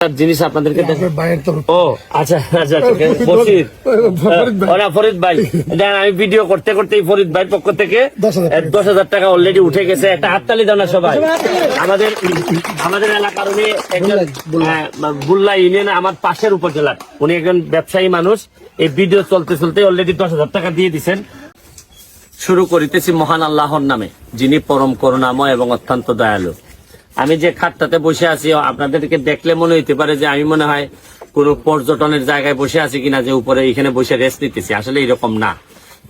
জিনিস আপনাদেরকে ও আচ্ছা আচ্ছা ফরিদ ওরা ফরিদ ভাই। দেন আমি ভিডিও করতে করতে ফরিদ ভাইয়ের পক্ষ থেকে দশ হাজার টাকা। অলরেডি উঠে গেছে। একটা হাততালি দাও না সবাই। আমাদের আমাদের এলাকার উনি একজন হ্যাঁ, বুল্লা ইউনিয়ন আমার পাশের উপজেলার। উনি একজন ব্যবসায়ী মানুষ। এই ভিডিও চলতে চলতে অলরেডি দশ হাজার টাকা দিয়ে দিচ্ছেন শুরু করিতেছি মহান আল্লাহর নামে যিনি পরম করুণাময় এবং অত্যন্ত দয়ালু। আমি যে খাটটাতে বসে আছি, আপনাদেরকে দেখলে মনে হইতে পারে যে আমি মনে হয় কোনো পর্যটনের জায়গায় বসে আছি কিনা, যে উপরে এখানে বসে রেস্ট নিতেছি। আসলে এরকম না।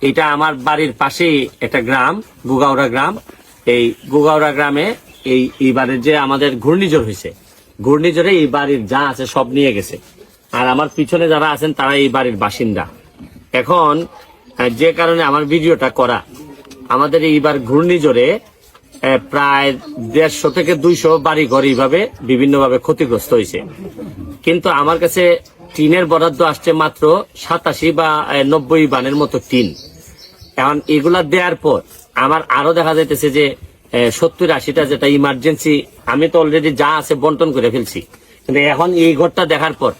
এটা আমার বাড়ির পাশেই একটা গ্রাম গুগাউড়া গ্রাম। এই গুগাউড়া গ্রামে এই এইবারের যে আমাদের ঘূর্ণিঝড় হয়েছে, ঘূর্ণিঝড়ে এই বাড়ির যা আছে সব নিয়ে গেছে। আর আমার পিছনে যারা আছেন, তারা এই বাড়ির বাসিন্দা। এখন যে কারণে আমার ভিডিওটা করা, আমাদের এইবার ঘূর্ণিঝড়ে প্রায় দেড়শো থেকে দুইশো বাড়ি ঘর এইভাবে বিভিন্নভাবে ক্ষতিগ্রস্ত হয়েছে। কিন্তু আমার কাছে টিনের বরাদ্দ আসছে মাত্র সাতাশি বা নব্বই বানের মতো টিন। এখন এগুলা দেওয়ার পর আমার আরও দেখা যাইতেছে যে সত্তর আশিটা যেটা ইমার্জেন্সি আমি তো অলরেডি যা আছে বন্টন করে ফেলছি। কিন্তু এখন এই ঘরটা দেখার পর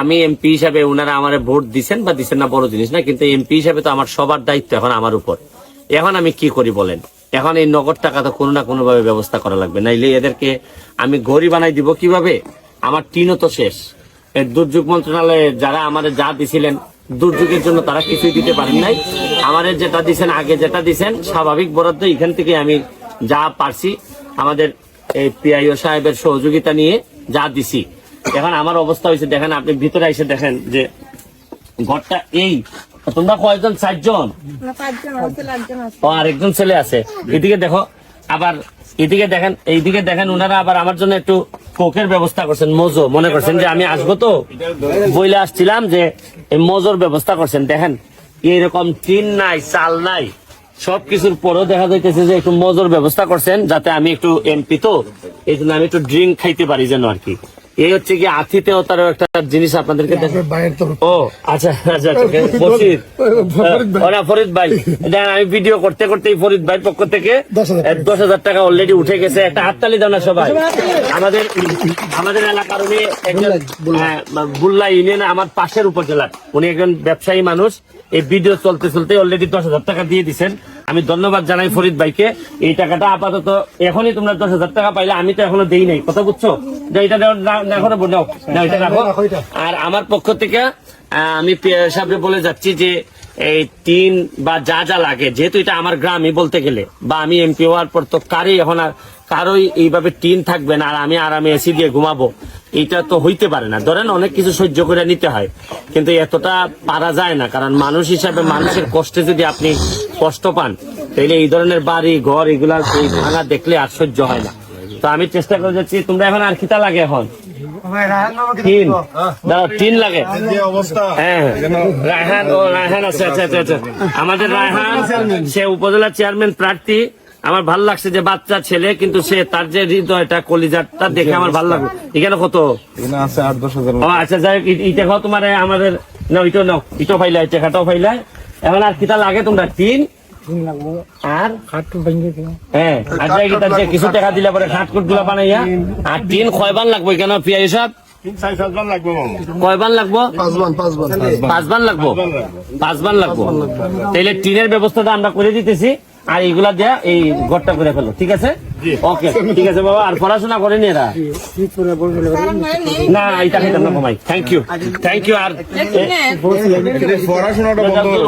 আমি এমপি হিসাবে ওনারা আমার ভোট দিচ্ছেন বা দিচ্ছেন না বড় জিনিস না, কিন্তু এমপি হিসাবে তো আমার সবার দায়িত্ব এখন আমার উপর। এখন আমি কি করি বলেন? এখন এই নগদ টাকা তো কোনো না কোনো ভাবে ব্যবস্থা করা লাগবে। নাইলে এদেরকে আমি গড়ি বানাই দিব কীভাবে? আমার টিনও তো শেষ। এই দুর্যোগ মন্ত্রণালয়ে যারা আমাদের যা দিছিলেন, দুর্যোগের জন্য তারা কিছুই দিতে পারেন নাই। আমাদের যেটা দিছেন, আগে যেটা দিছেন, স্বাভাবিক বরাদ্দ এখান থেকে আমি যা পারছি, আমাদের এই পিআইও সাহেবের সহযোগিতা নিয়ে যা দিছি। এখন আমার অবস্থা হয়েছে, দেখেন আপনি ভিতরে এসে দেখেন যে ঘরটা এই তোমরা কয়জন? চারজন? ও আর একজন ছেলে আছে। এদিকে দেখো আবার এদিকে দেখেন এইদিকে দেখেন ওনারা আবার আমার জন্য একটু কোকের ব্যবস্থা করছেন মজো। মনে করছেন যে আমি আসব তো? বইলে আসছিলাম যে এই মজোর ব্যবস্থা করছেন। দেখেন এইরকম টিন নাই চাল নাই। সব কিছুর পরেও দেখা যাইতেছে যে একটু মজোর ব্যবস্থা করছেন যাতে আমি একটু এমপি তো এই জন্য আমি একটু ড্রিঙ্ক খাইতে পারি যেন আর কি। এই হচ্ছে কি আতিথেয়তারও একটা জিনিস আপনাদেরকে ও আচ্ছা আচ্ছা। বশির ফরিদ। ভাই। ওরা ফরিদ ভাই। দেন আমি ভিডিও করতে ফরিদ পক্ষ থেকে দশ হাজার টাকা। অলরেডি উঠে গেছে। একটা হাততালি দাও না সবাই। আমাদের আমাদের এলাকার উনি একজন হ্যাঁ, বুল্লা ইউনিয়ন আমার পাশের উপজেলার। উনি একজন ব্যবসায়ী মানুষ। এই ভিডিও চলতে চলতে অলরেডি দশ হাজার টাকা দিয়ে দিচ্ছেন আমি ধন্যবাদ জানাই ফরিদ ভাইকে। এই টাকাটা আপাতত এখনই তোমরা দশ হাজার টাকা পাইলে আমি তো এখনও দেই নাই। কথা বুঝছ? এটা নাও এটা রাখো। রাখো আর আমার পক্ষ থেকে আমি সাহেব বলে যাচ্ছি যে এই টিন বা যা যা লাগে যেহেতু এটা আমার গ্রামই বলতে গেলে বা আমি এমপি হওয়ার পর তো কারই এখন আর কারোই এইভাবে টিন থাকবে না আর আমি আরামে এসি দিয়ে ঘুমাবো। এটা তো হইতে পারে না। ধরেন অনেক কিছু সহ্য করে নিতে হয় কিন্তু এতটা পারা যায় না কারণ মানুষ হিসাবে মানুষের কষ্টে যদি আপনি কষ্ট পান তাহলে এই ধরনের বাড়ি ঘর এগুলা ভাঙা দেখলে আর সহ্য হয় না। তো আমি চেষ্টা করে যাচ্ছি তোমরা এখন আর খিতা লাগে এখন। দাঁড়াও টিন লাগে। হ্যাঁ। রায়হান ও রায়হান আছে আচ্ছা আচ্ছা আচ্ছা আমাদের রায়হান সে উপজেলা চেয়ারম্যান প্রার্থী। আমার ভালো লাগছে যে বাচ্চা ছেলে কিন্তু সে তার যে হৃদয়টা কলিজারটা দেখে আমার ভালো লাগল। এখানে কত? আছে আট দশ হাজার আচ্ছা যাই হোক, ইটা খাও তোমার আমাদের না ইটো নাও ইটো ফাইলাই টেকাটাও ফাইলাই এখন আর কিতা লাগে তোমরা? টিন? আর হ্যাঁ আর যাই কি তার যে কিছু টাকা দিলে পরে খাটকুটগুলা বানাইয়া। আর টিন কয়বার লাগবে কেন পিয়া সব কয়বার লাগবো পাঁচবান পাঁচবান লাগবো? পাঁচবার লাগবো? তাহলে টিনের ব্যবস্থাটা আমরা করে দিতেছি আর এইগুলা দেয়া এই ঘরটা করে ফেলো ঠিক আছে? ওকে ঠিক আছে বাবা আর পড়াশোনা করেনি এরা? নেই। না এটা খেতাম না কমাই থ্যাংক ইউ থ্যাংক ইউ আর পড়াশোনাটা বন্ধ হলো।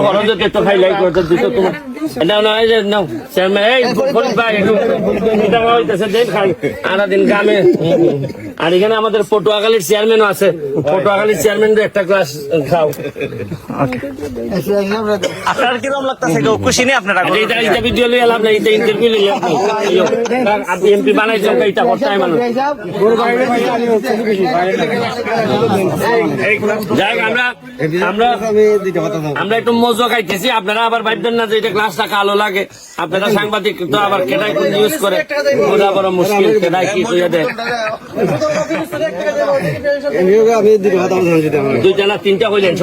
তো খাই লাই করতে দিত তোমার এটা না এই যে নাও এই ফরিদ ভাই এটা হইতেছে দেন খাই। আরা দিন গ্রামে। আর এখানে আমাদের পটুয়াখালীর চেয়ারম্যানও আছে। পটুয়াখালীর চেয়ারম্যান একটা ক্লাস খাও। আপনার কীরকম লাগতেছে খুশি নেই আপনারা এটা ভিডিও এটা ইন্টারভিউ না। আপনি এমপি বানাইছেন এটা করতে মানুষ। যাই আমরা আমরা আমরা একটু মজো খাইতেছি। আপনারা আবার ভাববেন না যে এটা গ্লাসটা কালো লাগে। আপনারা সাংবাদিক তো আবার কেটাই কোন ইউজ করে? বোঝা বড় মুশকিল কেটাই কি কইয়া দেয়? দুইটা না তিনটা হইলেন